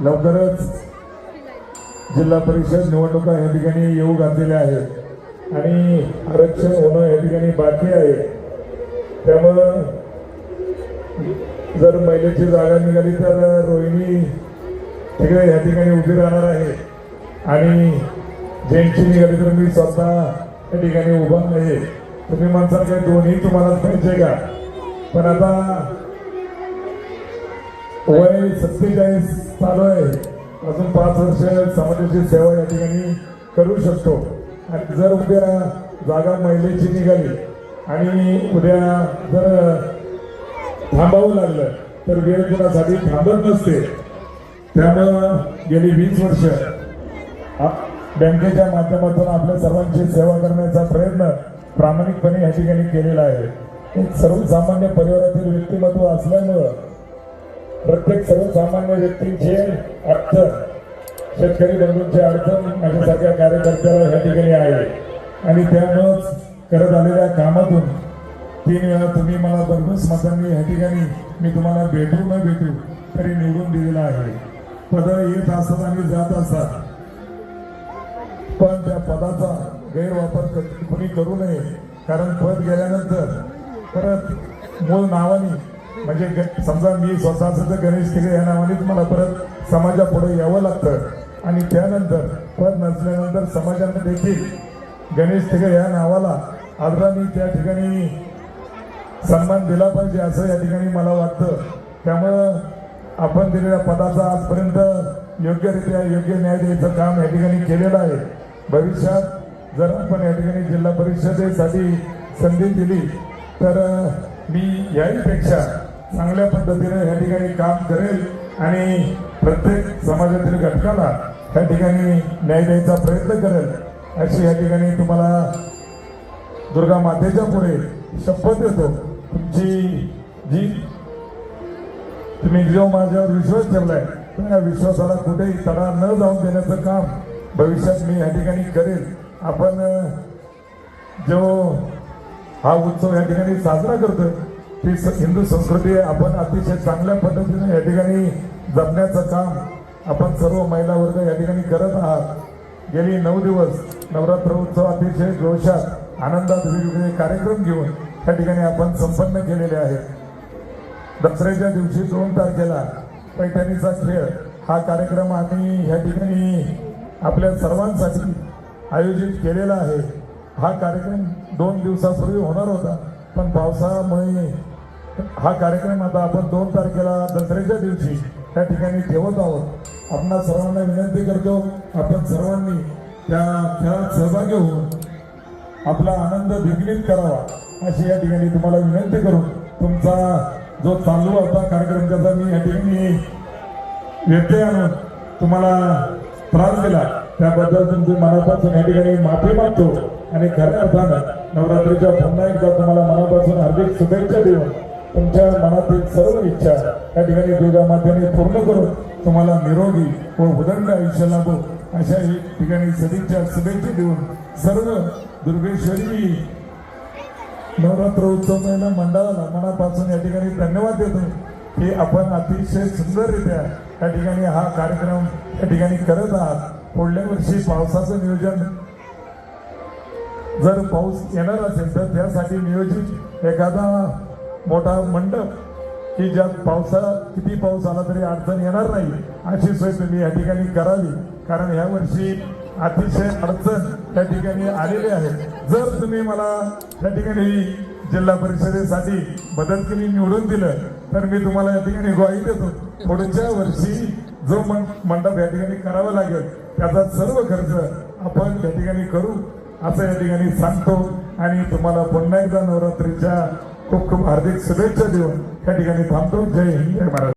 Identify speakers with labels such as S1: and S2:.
S1: लवकरच जिल्हा परिषद निवडणुका या ठिकाणी येऊ घातलेल्या आहेत. आणि आरक्षण होणं या ठिकाणी बाकी आहे. त्यामुळं जर महिलेची जागा निघाली तर रोहिणी तिकडे या ठिकाणी उभी राहणार आहे. आणि जेंटची निघाली तर मी स्वतः या ठिकाणी उभा आहे. तुम्ही म्हणसाल काय दोन्ही तुम्हाला पाहिजे का? पण आता वय सत्तेचाळीस चालू आहे. अजून पाच वर्ष समाजाची सेवा या ठिकाणी करू शकतो. आणि जर उद्या जागा महिलेची निघाली आणि उद्या जर थांबावं लागलं तर वेळ कोणासाठी थांबत नसते. त्यामुळं गेली वीस वर्ष बँकेच्या माध्यमातून आपल्या सर्वांची सेवा करण्याचा प्रयत्न प्रामाणिकपणे या ठिकाणी केलेला आहे. एक सर्वसामान्य परिवारातील व्यक्तिमत्व असल्यामुळं प्रत्येक सर्वसामान्य व्यक्तींचे अडचण शेतकरी बंधूंचे अडचण माझ्यासारख्या कार्यकर्त्याला या ठिकाणी आहे. आणि त्यामुळंच करत आलेल्या कामातून तीन वेळा तुम्ही मला भरघोस मतांनी या ठिकाणी मी तुम्हाला भेटू न भेटू तरी निवडून दिलेला आहे. पद येत असतात आणि जात असतात. पण त्या पदाचा गैरवापर कुणी कोणी करू नये कारण पद गेल्यानंतर परत मूळ नावाने म्हणजे ग- समजा मी स्वतःच तर गणेश तिकडे या नावानेच मला परत समाजापुढे यावं लागतं. आणि त्यानंतर पद नसल्यानंतर समाजाने देखील गणेश तिकडे या नावाला आदराने त्या ठिकाणी सन्मान दिला पाहिजे असं या ठिकाणी मला वाटतं. त्यामुळं आपण दिलेल्या पदाचा आजपर्यंत योग्यरित्या योग्य न्याय द्यायचं काम या ठिकाणी केलेलं आहे. भविष्यात जर आपण या ठिकाणी जिल्हा परिषदेसाठी संधी दिली तर मी याहीपेक्षा चांगल्या पद्धतीने या ठिकाणी काम करेल आणि प्रत्येक समाजातील घटकाला या ठिकाणी न्याय द्यायचा प्रयत्न करेल. अशी या ठिकाणी तुम्हाला दुर्गा मातेच्या पुढे शपथ देतो. तुमची जी तुम्ही जो माझ्यावर विश्वास ठेवलाय त्या विश्वासाला कुठेही तडा न जाऊन देण्याचं काम भविष्यात मी या ठिकाणी करेल. आपण जो हा उत्सव या ठिकाणी साजरा करतोय ती स- हिंदू संस्कृती आपण अतिशय चांगल्या पद्धतीने या ठिकाणी जपण्याचं काम आपण सर्व महिला वर्ग या ठिकाणी करत आहात. गेली नऊ दिवस नवरात्र उत्सव अतिशय जोशात आनंदात वेगवेगळे कार्यक्रम घेऊन या ठिकाणी आपण संपन्न केलेले आहेत. दसऱ्याच्या दिवशी दोन तारखेला पैठणीचा खेळ हा कार्यक्रम आम्ही या ठिकाणी आपल्या सर्वांसाठी आयोजित केलेला आहे. हा कार्यक्रम दोन दिवसापूर्वी होणार होता. पण पावसामुळे हा कार्यक्रम आता आपण दोन तारखेला दसऱ्याच्या दिवशी त्या ठिकाणी ठेवत आहोत. आपणा सर्वांना विनंती करतो आपण सर्वांनी त्या खेळात सहभागी होऊन आपला आनंद द्विगुणित करावा अशी या ठिकाणी तुम्हाला विनंती करून तुमचा जो चालू होता कार्यक्रम त्याचा मी या ठिकाणी व्यत्यय आणून तुम्हाला त्रास दिला त्याबद्दल तुमची मनापासून या ठिकाणी माफी मागतो. आणि खऱ्या अर्थानं नवरात्रीच्या पुन्हा एकदा तुम्हाला मनापासून हार्दिक शुभेच्छा देऊन तुमच्या मनातील सर्व इच्छा या ठिकाणी दुर्गा मातेने पूर्ण करून तुम्हाला निरोगी व उदंड आयुष्य लाभो अशा ठिकाणी सदिच्छा शुभेच्छा देऊन सर्व दुर्गेश्वरी नवरात्र उत्सव मंडळाला मनापासून या ठिकाणी धन्यवाद देतो. की आपण अतिशय सुंदररित्या या ठिकाणी हा कार्यक्रम या ठिकाणी करत आहात. पुढल्या वर्षी पावसाचं नियोजन जर पाऊस येणार असेल तर त्यासाठी नियोजित एखादा मोठा मंडप की ज्यात पावसाळा किती पाऊस आला तरी अडचण येणार नाही अशी सोय तुम्ही या ठिकाणी करावी. कारण ह्या वर्षी अतिशय अडचण त्या ठिकाणी आलेली आहे. जर तुम्ही मला त्या ठिकाणी जिल्हा परिषदेसाठी मदत केली निवडून दिलं तर मी तुम्हाला या ठिकाणी ग्वाही देतो. पुढच्या वर्षी जो मंडप या ठिकाणी करावा लागेल त्याचा सर्व खर्च आपण त्या ठिकाणी करू असं या ठिकाणी सांगतो. आणि तुम्हाला पुन्हा एकदा नवरात्रीच्या खूप खूप हार्दिक शुभेच्छा देऊन या ठिकाणी थांबतो. जय हिंद जय महाराज